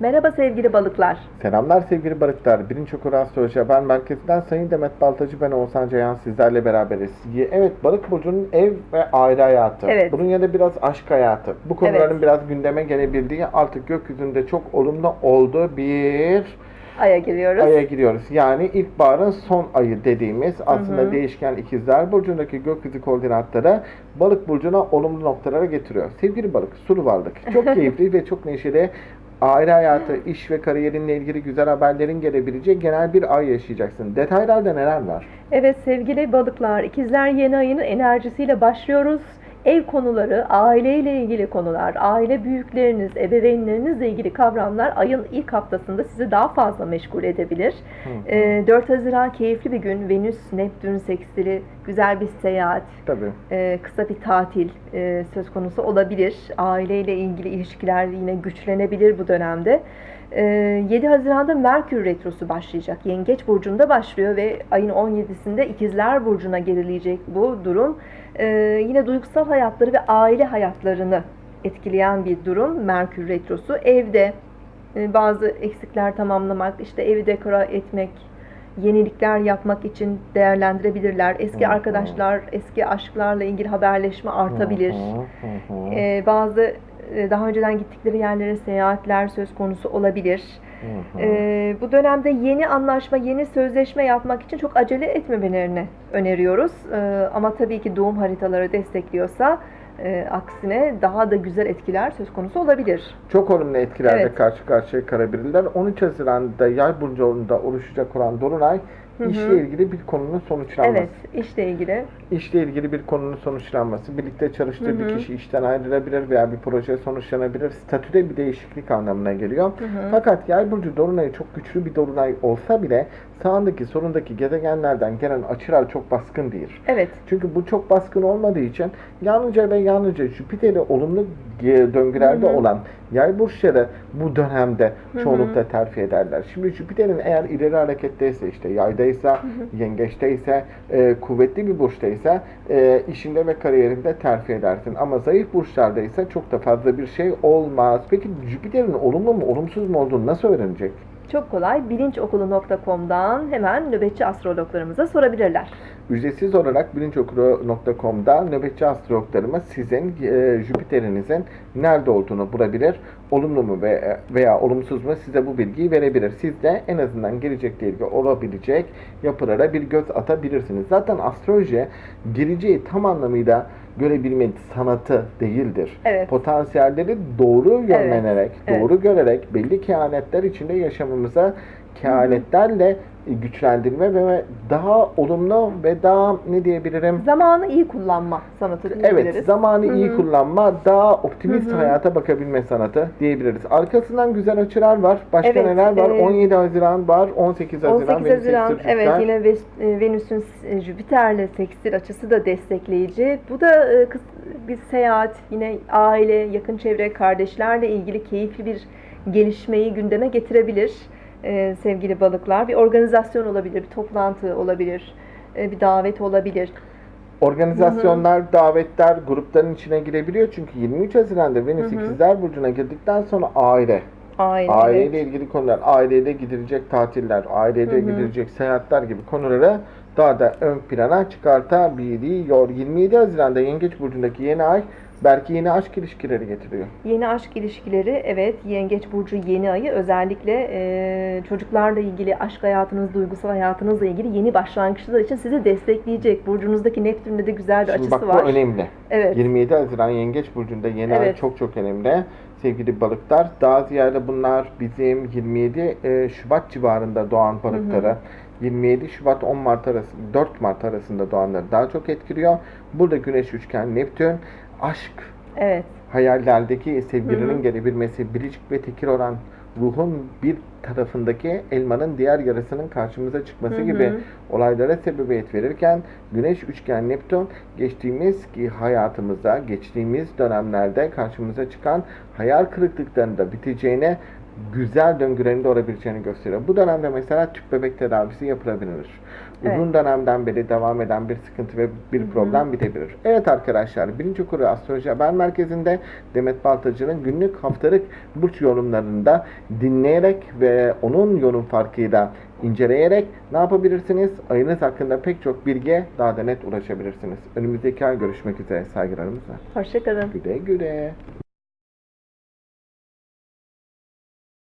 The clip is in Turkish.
Merhaba sevgili balıklar. Selamlar sevgili balıklar. Birinci Okur Astroloji Haber Merkezi'nden Sayın Demet Baltacı ben Oğuzhan Ceyhan sizlerle beraberiz. Evet balık burcunun ev ve aile hayatı. Evet. Bunun yanında biraz aşk hayatı. Bu konuların Evet. biraz gündeme gelebildiği artık gökyüzünde çok olumlu olduğu bir Aya giriyoruz. aya giriyoruz. Yani ilkbaharın son ayı dediğimiz aslında hı. değişken ikizler burcundaki gökyüzü koordinatları balık burcuna olumlu noktalara getiriyor. Sevgili balık, sulu varlık. Çok keyifli ve çok neşeli aile hayatı, iş ve kariyerinle ilgili güzel haberlerin gelebileceği genel bir ay yaşayacaksın. Detaylarda neler var? Evet sevgili balıklar, ikizler yeni ayının enerjisiyle başlıyoruz. Ev konuları, aileyle ilgili konular, aile büyükleriniz, ebeveynlerinizle ilgili kavramlar ayın ilk haftasında sizi daha fazla meşgul edebilir. Hı. Ee, 4 Haziran keyifli bir gün. Venüs, Neptün sekstili, güzel bir seyahat, Tabii. e, kısa bir tatil e, söz konusu olabilir. Aileyle ilgili ilişkiler yine güçlenebilir bu dönemde. E, 7 Haziran'da Merkür Retrosu başlayacak. Yengeç Burcu'nda başlıyor ve ayın 17'sinde İkizler Burcu'na gerileyecek bu durum. E, yine duygusal hayatları ve aile hayatlarını etkileyen bir durum Merkür Retrosu. Evde e, bazı eksikler tamamlamak, işte evi dekora etmek, yenilikler yapmak için değerlendirebilirler. Eski arkadaşlar, eski aşklarla ilgili haberleşme artabilir. Ee, bazı e, daha önceden gittikleri yerlere seyahatler söz konusu olabilir. Ee, bu dönemde yeni anlaşma, yeni sözleşme yapmak için çok acele etmemelerini öneriyoruz. Ee, ama tabii ki doğum haritaları destekliyorsa e, aksine daha da güzel etkiler söz konusu olabilir. Çok olumlu etkilerle Evet. karşı karşıya kalabilirler. 13 Haziran'da yay burcunda oluşacak olan Dolunay Hı hı. işle ilgili bir konunun sonuçlanması. Evet, işle ilgili. İşle ilgili bir konunun sonuçlanması, birlikte çalıştığı Hı hı. bir kişi işten ayrılabilir veya bir proje sonuçlanabilir. Statüde bir değişiklik anlamına geliyor. Hı hı. Fakat yay burcu dolunayı çok güçlü bir dolunay olsa bile sağındaki solundaki gezegenlerden gelen açılar çok baskın değil. Evet, Çünkü bu çok baskın olmadığı için yalnızca ve yalnızca Jüpiter'e olumlu e, döngülerde Hı hı. olan yay burçları bu dönemde çoğunlukla terfi ederler. Şimdi Jüpiter'in eğer ileri hareketteyse işte yaydaysa, yengeçteyse, e, kuvvetli bir burçtaysa e, işinde ve kariyerinde terfi edersin. Ama zayıf burçlardaysa çok da fazla bir şey olmaz. Peki Jüpiter'in olumlu mu olumsuz mu olduğunu nasıl öğrenecek? Çok kolay. Bilinçokulu.com'dan hemen nöbetçi astrologlarımıza sorabilirler. Ücretsiz olarak bilinçokuru.com'da nöbetçi astrologlarımız sizin e, Jüpiter'inizin nerede olduğunu bulabilir. Olumlu mu ve veya olumsuz mu size bu bilgiyi verebilir. Siz de en azından gelecekle ilgili olabilecek yapılara bir göz atabilirsiniz. Zaten astroloji geleceği tam anlamıyla görebilme sanatı değildir. Evet. Potansiyelleri doğru yönlenerek, evet. doğru görerek belli kehanetler içinde yaşamımıza kehanetlerle güçlendirme ve daha olumlu ve daha ne diyebilirim? Zamanı iyi kullanma sanatı diyebiliriz. Evet, zamanı iyi Hı hı. kullanma, daha optimist Hı hı. hayata bakabilme sanatı diyebiliriz. Arkasından güzel açılar var. Başka Evet, neler var? e, 17 Haziran var, 18 Haziran 18 Venüs Haziran evet yine e, Venüs'ün e, Jüpiter'le sekstil açısı da destekleyici. Bu da e, bir seyahat, yine aile, yakın çevre, kardeşlerle ilgili keyifli bir gelişmeyi gündeme getirebilir e, sevgili balıklar. Bir organizasyon olabilir, bir toplantı olabilir, e, bir davet olabilir. Organizasyonlar, davetler grupların içine girebiliyor. Çünkü 23 Haziran'da Venüs Hı hı. İkizler Burcu'na girdikten sonra aile, Aile. aileyle ilgili konular, aileyle gidilecek tatiller, aileyle Hı hı. gidilecek seyahatler gibi konuları daha da ön plana çıkartabiliyor. 27 Haziran'da Yengeç Burcu'ndaki yeni ay belki yeni aşk ilişkileri getiriyor. Yeni aşk ilişkileri, evet Yengeç Burcu yeni ayı özellikle e, çocuklarla ilgili, aşk hayatınız, duygusal hayatınızla ilgili yeni başlangıçlar için sizi destekleyecek. Burcunuzdaki Neptün'de de güzel bir Şimdi açısı bak var. bu önemli. Evet. 27 Haziran Yengeç Burcu'nda yeni ay Evet. çok çok önemli. Sevgili balıklar, daha ziyade bunlar bizim 27 e, Şubat civarında doğan balıkları. 27 Şubat 10 Mart arası 4 Mart arasında doğanları daha çok etkiliyor. Burada Güneş üçgen Neptün aşk Evet. hayallerdeki sevgilinin gelebilmesi, biricik ve tekil olan ruhun bir tarafındaki elmanın diğer yarısının karşımıza çıkması Hı hı. gibi olaylara sebebiyet verirken Güneş üçgen Neptün geçtiğimiz ki hayatımızda geçtiğimiz dönemlerde karşımıza çıkan hayal kırıklıklarının da biteceğine güzel döngülerinde olabileceğini gösteriyor. Bu dönemde mesela tüp bebek tedavisi yapılabilir. Uzun Evet. dönemden beri devam eden bir sıkıntı ve bir Hı hı. problem bitebilir. Evet arkadaşlar, birinci kuru astroloji haber merkezinde Demet Baltacı'nın günlük haftalık burç yorumlarında dinleyerek ve onun yorum farkıyla inceleyerek ne yapabilirsiniz? Ayınız hakkında pek çok bilgiye daha da net ulaşabilirsiniz. Önümüzdeki ay görüşmek üzere saygılarımızla. Hoşçakalın. Güle güle.